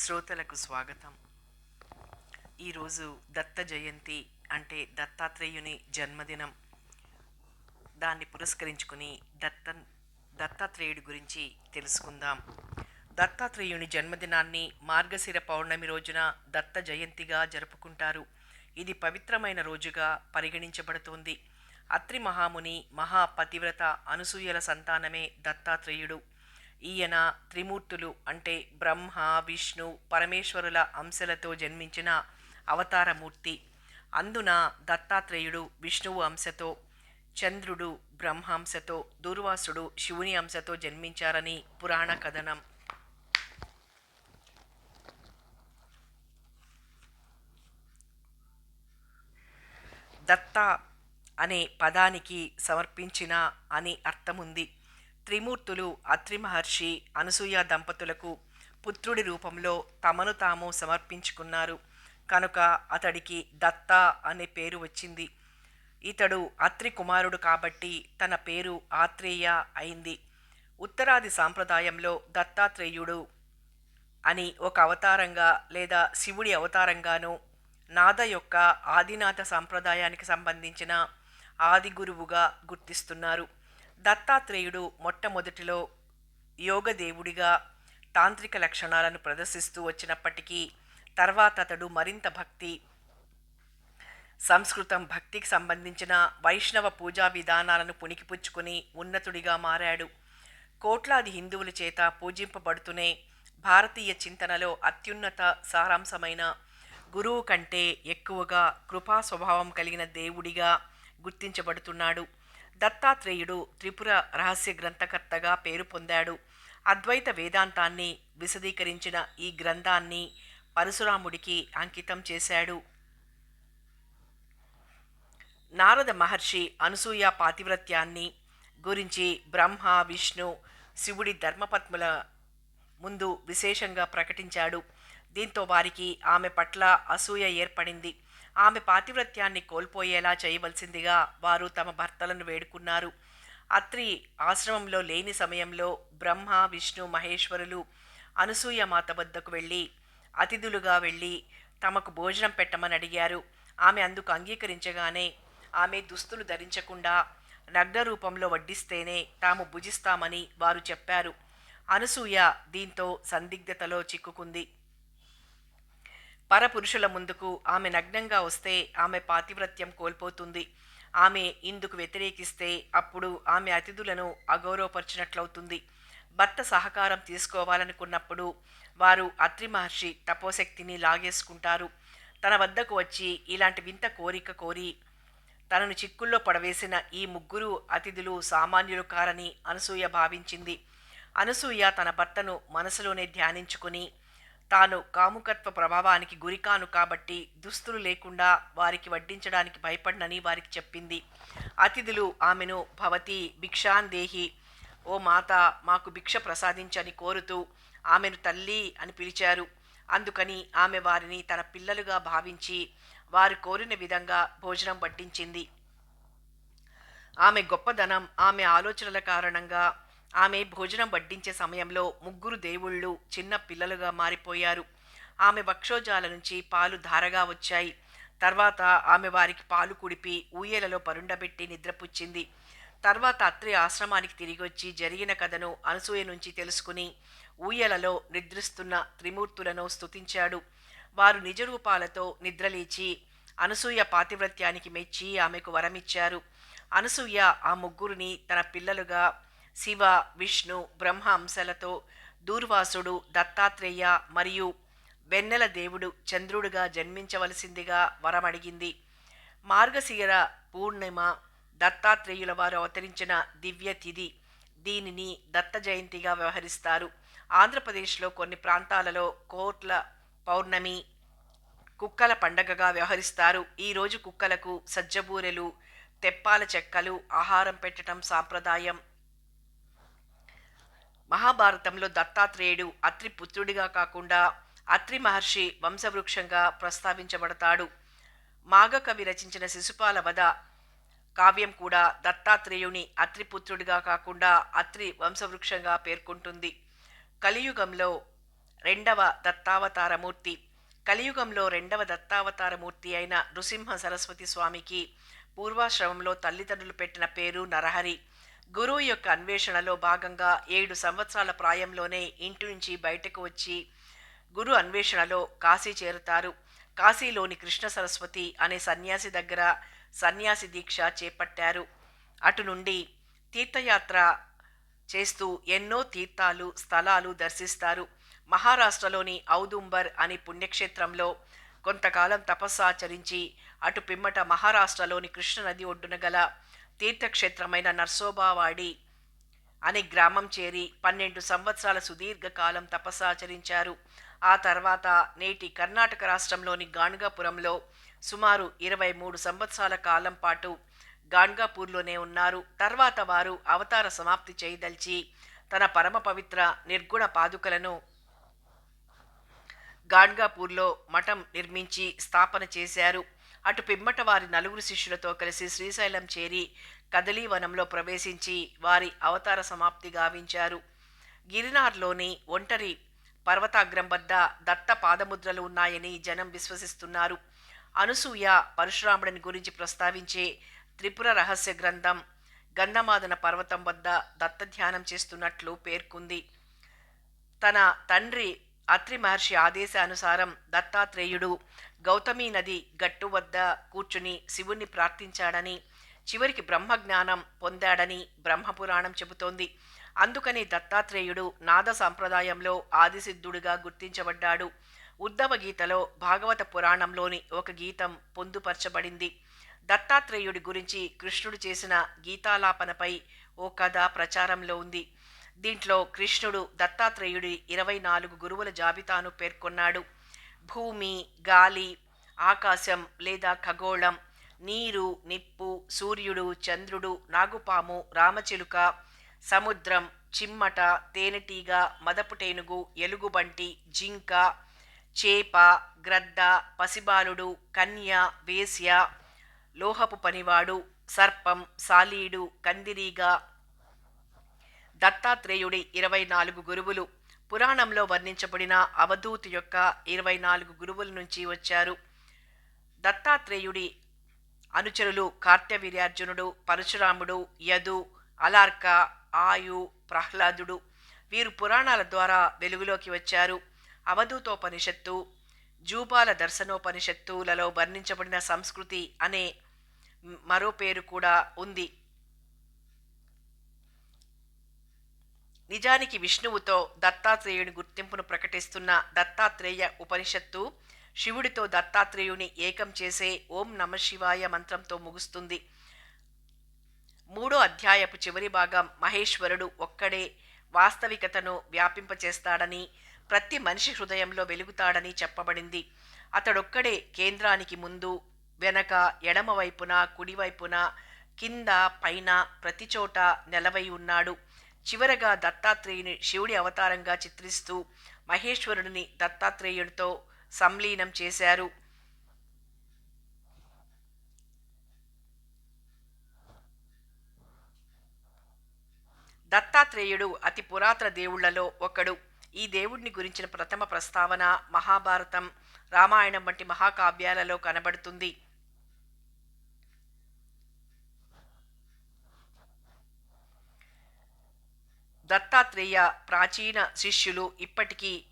శ్రోతలకు స్వాగతం. ఈరోజు దత్త జయంతి అంటే దత్తాత్రేయుని జన్మదినం. దాన్ని పురస్కరించుకుని దత్త దత్తాత్రేయుడి గురించి తెలుసుకుందాం. దత్తాత్రేయుని జన్మదినాన్ని మార్గశిర పౌర్ణమి రోజున దత్త జయంతిగా జరుపుకుంటారు. ఇది పవిత్రమైన రోజుగా పరిగణించబడుతోంది. అత్రి మహాముని మహాపతివ్రత అనసూయల సంతానమే దత్తాత్రేయుడు. ఈయన త్రిమూర్తులు అంటే బ్రహ్మ విష్ణు పరమేశ్వరుల అంశలతో జన్మించిన అవతారమూర్తి. అందున దత్తాత్రేయుడు విష్ణువు అంశతో చంద్రుడు బ్రహ్మాంశతో దూర్వాసుడు శివుని అంశతో జన్మించారని పురాణ కథనం. దత్త అనే పదానికి సమర్పించిన అని అర్థముంది. త్రిమూర్తులు అత్రి మహర్షి అనసూయ దంపతులకు పుత్రుడి రూపంలో తమను తాము సమర్పించుకున్నారు. కనుక అతడికి దత్త అనే పేరు వచ్చింది. ఇతడు అత్రి కుమారుడు కాబట్టి తన పేరు ఆత్రేయ అయింది. ఉత్తరాది సాంప్రదాయంలో దత్తాత్రేయుడు అని ఒక అవతారంగా లేదా శివుడి అవతారంగానో నాద యొక్క ఆదినాథ సాంప్రదాయానికి సంబంధించిన ఆది గురువుగా గుర్తిస్తున్నారు. దత్తాత్రేయుడు మొట్టమొదటిలో యోగదేవుడిగా తాంత్రిక లక్షణాలను ప్రదర్శిస్తూ వచ్చినప్పటికీ తర్వాత అతడు మరింత భక్తి సంస్కృతం భక్తికి సంబంధించిన వైష్ణవ పూజా విధానాలను పుణికిపుచ్చుకుని ఉన్నతుడిగా మారాడు. కోట్లాది హిందువుల చేత పూజింపబడుతూనే భారతీయ చింతనలో అత్యున్నత సారాంశమైన గురువు కంటే ఎక్కువగా కృపా స్వభావం కలిగిన దేవుడిగా గుర్తించబడుతున్నాడు. దత్తాత్రేయుడు త్రిపుర రహస్య గ్రంథకర్తగా పేరు పొందాడు. అద్వైత వేదాంతాన్ని విశదీకరించిన ఈ గ్రంథాన్ని పరశురాముడికి అంకితం చేశాడు. నారద మహర్షి అనసూయ పాతివ్రత్యాన్ని గురించి బ్రహ్మ విష్ణు శివుడి ధర్మపత్ముల ముందు విశేషంగా ప్రకటించాడు. దీంతో వారికి ఆమె పట్ల అసూయ ఏర్పడింది. ఆమె పాతివ్రత్యాన్ని కోల్పోయేలా చేయవలసిందిగా వారు తమ భర్తలను వేడుకున్నారు. అత్రి ఆశ్రమంలో లేని సమయంలో బ్రహ్మ విష్ణు మహేశ్వరులు అనసూయ మాత వద్దకు వెళ్ళి అతిథులుగా వెళ్ళి తమకు భోజనం పెట్టమని అడిగారు. ఆమె అందుకు అంగీకరించగానే ఆమె దుస్తులు ధరించకుండా నగ్న రూపంలో వడ్డిస్తేనే తాము భుజిస్తామని వారు చెప్పారు. అనసూయ దీంతో సందిగ్ధతలో చిక్కుకుంది. పరపురుషుల ముందుకు ఆమె నగ్నంగా వస్తే ఆమె పాతివ్రత్యం కోల్పోతుంది. ఆమె ఇందుకు వ్యతిరేకిస్తే అప్పుడు ఆమె అతిథులను అగౌరవపరిచినట్లవుతుంది. భర్త సహకారం తీసుకోవాలనుకున్నప్పుడు వారు అత్రి మహర్షి తపోశక్తిని లాగేసుకుంటారు. తన వద్దకు వచ్చి ఇలాంటి వింత కోరిక కోరి తనను చిక్కుల్లో పడవేసిన ఈ ముగ్గురు అతిథులు సామాన్యులు కారని అనసూయ భావించింది. అనసూయ తన భర్తను మనసులోనే ధ్యానించుకుని తాను కాముకత్వ ప్రభావానికి గురికాను కాబట్టి దుస్తులు లేకుండా వారికి వడ్డించడానికి భయపడినని వారికి చెప్పింది. అతిథులు ఆమెను భవతి భిక్షాందేహి ఓ మాత మాకు భిక్ష ప్రసాదించని కోరుతూ ఆమెను తల్లి అని పిలిచారు. అందుకని ఆమె వారిని తన పిల్లలుగా భావించి వారు కోరిన విధంగా భోజనం వడ్డించింది. ఆమె గొప్పదనం ఆమె ఆలోచనల కారణంగా ఆమె భోజనం వడ్డించే సమయంలో ముగ్గురు దేవుళ్ళు చిన్న పిల్లలుగా మారిపోయారు. ఆమె వక్షోజాల నుంచి పాలు ధారగా వచ్చాయి. తర్వాత ఆమె వారికి పాలు కుడిపి ఊయలలో పరుండబెట్టి నిద్రపుచ్చింది. తర్వాత అత్రి ఆశ్రమానికి తిరిగి వచ్చి జరిగిన కథను అనసూయ నుంచి తెలుసుకుని ఊయలలో నిద్రిస్తున్న త్రిమూర్తులను స్తుతించాడు. వారు నిజరూపాలతో నిద్రలేచి అనసూయ పాతివ్రత్యానికి మెచ్చి ఆమెకు వరమిచ్చారు. అనసూయ ఆ ముగ్గురిని తన పిల్లలుగా శివ విష్ణు బ్రహ్మ అంశలతో దూర్వాసుడు దత్తాత్రేయ మరియు వెన్నెల దేవుడు చంద్రుడుగా జన్మించవలసిందిగా వరమడిగింది. మార్గశిర పూర్ణిమ దత్తాత్రేయుల వారు అవతరించిన దివ్య తిథి దీనిని దత్త జయంతిగా వ్యవహరిస్తారు. ఆంధ్రప్రదేశ్లో కొన్ని ప్రాంతాలలో కోట్ల పౌర్ణమి కుక్కల పండగగా వ్యవహరిస్తారు. ఈరోజు కుక్కలకు సజ్జబూరెలు తెప్పాల చెక్కలు ఆహారం పెట్టడం సాంప్రదాయం. మహాభారతంలో దత్తాత్రేయుడు అత్రి పుత్రుడిగా కాకుండా అత్రి మహర్షి వంశవృక్షంగా ప్రస్తావించబడతాడు. మాఘకవి రచించిన శిశుపాల వధ కావ్యం కూడా దత్తాత్రేయుని అత్రిపుత్రుడిగా కాకుండా అత్రి వంశవృక్షంగా పేర్కొంటుంది. కలియుగంలో రెండవ దత్తావతారమూర్తి కలియుగంలో రెండవ దత్తావతారమూర్తి అయిన నృసింహ సరస్వతి స్వామికి పూర్వాశ్రమంలో తల్లిదండ్రులు పెట్టిన పేరు నరహరి. గురువు యొక్క అన్వేషణలో భాగంగా ఏడు సంవత్సరాల ప్రాయంలోనే ఇంటి నుంచి బయటకు వచ్చి గురు అన్వేషణలో కాశీ చేరుతారు. కాశీలోని కృష్ణ సరస్వతి అనే సన్యాసి దగ్గర సన్యాసి దీక్ష చేపట్టారు. అటు నుండి తీర్థయాత్ర చేస్తూ ఎన్నో తీర్థాలు స్థలాలు దర్శిస్తారు. మహారాష్ట్రలోని ఔదుంబర్ అనే పుణ్యక్షేత్రంలో కొంతకాలం తపస్సాచరించి అటు పిమ్మట మహారాష్ట్రలోని కృష్ణనది ఒడ్డున గల తీర్థక్షేత్రమైన నర్సోబావాడి అనే గ్రామం చేరి పన్నెండు సంవత్సరాల సుదీర్ఘకాలం తపస్సాచరించారు. ఆ తర్వాత నేటి కర్ణాటక రాష్ట్రంలోని గాణగాపురంలో సుమారు ఇరవై మూడు సంవత్సరాల కాలం పాటు గాణ్గాపూర్లోనే ఉన్నారు. తర్వాత వారు అవతార సమాప్తి చేయదలిచి తన పరమ పవిత్ర నిర్గుణ పాదుకలను గాణ్గాపూర్లో మఠం నిర్మించి స్థాపన చేశారు. అటు పిమ్మట వారి నలుగురు శిష్యులతో కలిసి శ్రీశైలం చేరి కదలీవనంలో ప్రవేశించి వారి అవతార సమాప్తి గావించారు. గిరినార్లోని ఒంటరి పర్వతాగ్రం వద్ద దత్త పాదముద్రలు ఉన్నాయని జనం విశ్వసిస్తున్నారు. అనసూయ పరశురాముడిని గురించి ప్రస్తావించే త్రిపుర రహస్య గ్రంథం గంధమాదన పర్వతం వద్ద దత్త ధ్యానం చేస్తున్నట్లు పేర్కొంది. తన తండ్రి అత్రి మహర్షి ఆదేశానుసారం దత్తాత్రేయుడు గౌతమీ నది గట్టు వద్ద కూర్చుని శివుణ్ణి ప్రార్థించాడని చివరికి బ్రహ్మజ్ఞానం పొందాడని బ్రహ్మపురాణం చెబుతోంది. అందుకని దత్తాత్రేయుడు నాద సాంప్రదాయంలో ఆదిసిద్ధుడిగా గుర్తించబడ్డాడు. ఉద్ధవ గీతలో భాగవత పురాణంలోని ఒక గీతం పొందుపరచబడింది. దత్తాత్రేయుడి గురించి కృష్ణుడు చేసిన గీతాలాపనపై ఓ కథ ప్రచారంలో ఉంది. దీంట్లో కృష్ణుడు దత్తాత్రేయుడి ఇరవై నాలుగు గురువుల జాబితాను పేర్కొన్నాడు. భూమి గాలి ఆకాశం లేదా ఖగోళం నీరు నిప్పు సూర్యుడు చంద్రుడు నాగుపాము రామచిలుక సముద్రం చిమ్మట తేనెటీగ మదపుటేనుగు ఎలుగుబంటి జింక చేప గ్రద్ద పసిబాలుడు కన్య వేశ్య లోహపు పనివాడు సర్పం సాలీడు కందిరీగ దత్తాత్రేయుడి ఇరవై నాలుగు గురువులు. పురాణంలో వర్ణించబడిన అవధూత్ యొక్క ఇరవై నాలుగు గురువుల నుంచి వచ్చారు. దత్తాత్రేయుడి అనుచరులు కార్త్యవీర్యార్జునుడు పరశురాముడు యదు అలార్క ఆయు ప్రహ్లాదుడు వీరు పురాణాల ద్వారా వెలుగులోకి వచ్చారు. అవధూతోపనిషత్తు జూబాల దర్శనోపనిషత్తులలో వర్ణించబడిన సంస్కృతి అనే మరో పేరు కూడా ఉంది. నిజానికి విష్ణువుతో దత్తాత్రేయుని గుర్తింపును ప్రకటిస్తున్న దత్తాత్రేయ ఉపనిషత్తు శివుడితో దత్తాత్రేయుని ఏకం చేసే ఓం నమ శివాయ మంత్రంతో ముగుస్తుంది. మూడో అధ్యాయపు చివరి భాగం మహేశ్వరుడు ఒక్కడే వాస్తవికతను వ్యాపింపచేస్తాడని ప్రతి మనిషి హృదయంలో వెలుగుతాడని చెప్పబడింది. అతడొక్కడే కేంద్రానికి ముందు వెనక ఎడమవైపున కుడివైపున కింద పైన ప్రతి చోట నెలవై ఉన్నాడు. చివరగా దత్తాత్రేయుని శివుడి అవతారంగా చిత్రిస్తూ మహేశ్వరుడిని దత్తాత్రేయుడితో సంలీనం చేశారు. దత్తాత్రేయుడు అతి పురాతన దేవుళ్ళలో ఒకడు. ఈ దేవుడిని గురించిన ప్రథమ ప్రస్తావన మహాభారతం రామాయణం వంటి మహాకావ్యాలలో కనబడుతుంది. దత్తాత్రేయ ప్రాచీన శిష్యులు ఇప్పటికీ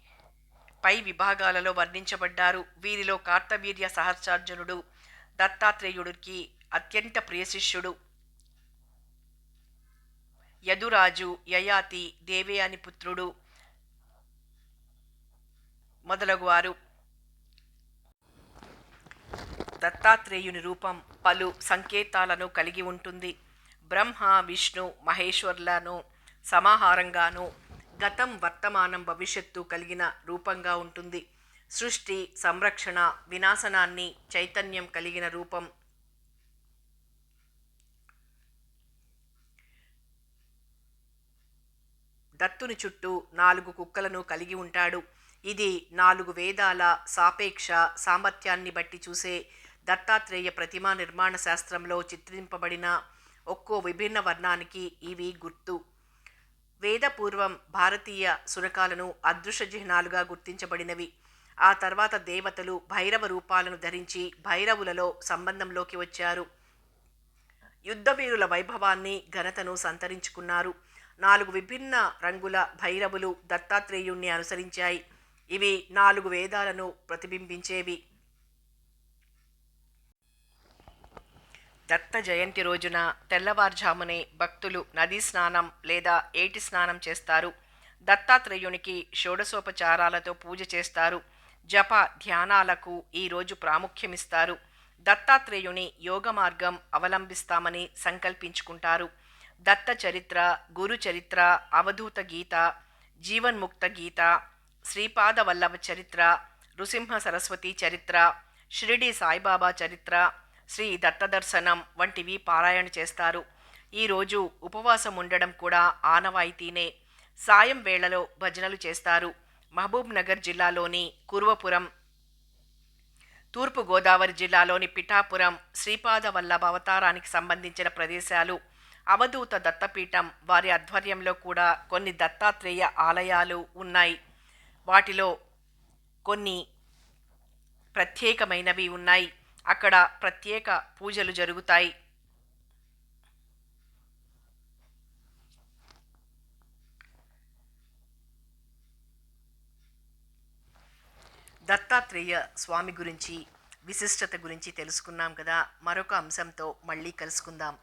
పై విభాగాలలో వర్ణించబడ్డారు. వీరిలో కార్తవీర్య సహస్రార్జునుడు దత్తాత్రేయుడికి అత్యంత ప్రియ శిష్యుడు. యదురాజు యయాతి దేవయాని పుత్రుడు మొదలగువారు. దత్తాత్రేయుని రూపం పలు సంకేతాలను కలిగి ఉంటుంది. బ్రహ్మ విష్ణు మహేశ్వర్లను సమాహారంగాను గతం వర్తమానం భవిష్యత్తు కలిగిన రూపంగా ఉంటుంది. సృష్టి సంరక్షణ వినాశనాన్ని చైతన్యం కలిగిన రూపం. దత్తుని చుట్టూ నాలుగు కుక్కలను కలిగి ఉంటాడు. ఇది నాలుగు వేదాల సాపేక్ష సామర్థ్యాన్ని బట్టి చూసే దత్తాత్రేయ ప్రతిమా నిర్మాణ శాస్త్రంలో చిత్రింపబడిన ఒక్కో విభిన్న వర్ణానికి ఇవి గుర్తు. వేదపూర్వం భారతీయ సునకాలను అదృశ్య చిహ్నాలుగా గుర్తించబడినవి. ఆ తర్వాత దేవతలు భైరవ రూపాలను ధరించి భైరవులలో సంబంధంలోకి వచ్చారు. యుద్ధవీరుల వైభవాన్ని ఘనతను సంతరించుకున్నారు. నాలుగు విభిన్న రంగుల భైరవులు దత్తాత్రేయుణ్ణి అనుసరించాయి. ఇవి నాలుగు వేదాలను ప్రతిబింబించేవి. దత్త జయంతి రోజున తెల్లవారుజామునే భక్తులు నదీ స్నానం లేదా ఏటి స్నానం చేస్తారు. దత్తాత్రేయునికి షోడశోపచారాలతో పూజ చేస్తారు. జప ధ్యానాలకు ఈరోజు ప్రాముఖ్యమిస్తారు. దత్తాత్రేయుని యోగ మార్గం అవలంబిస్తామని సంకల్పించుకుంటారు. దత్త చరిత్ర గురు చరిత్ర అవధూత గీత జీవన్ముక్త గీత శ్రీపాద వల్లభ చరిత్ర నృసింహ సరస్వతి చరిత్ర షిరిడి సాయిబాబా చరిత్ర శ్రీ దత్తదర్శనం వంటివి పారాయణ చేస్తారు. ఈరోజు ఉపవాసం ఉండడం కూడా ఆనవాయితీనే. సాయం వేళలో భజనలు చేస్తారు. మహబూబ్ నగర్ జిల్లాలోని కుర్వపురం తూర్పు గోదావరి జిల్లాలోని పిఠాపురం శ్రీపాద వల్లభ అవతారానికి సంబంధించిన ప్రదేశాలు అవధూత దత్తపీఠం వారి ఆధ్వర్యంలో కూడా కొన్ని దత్తాత్రేయ ఆలయాలు ఉన్నాయి. వాటిలో కొన్ని ప్రత్యేకమైనవి ఉన్నాయి. అక్కడ ప్రత్యేక పూజలు జరుగుతాయి. దత్తాత్రేయ స్వామి గురించి విశిష్టత గురించి తెలుసుకున్నాం కదా. మరొక అంశంతో మళ్ళీ కలుసుకుందాం.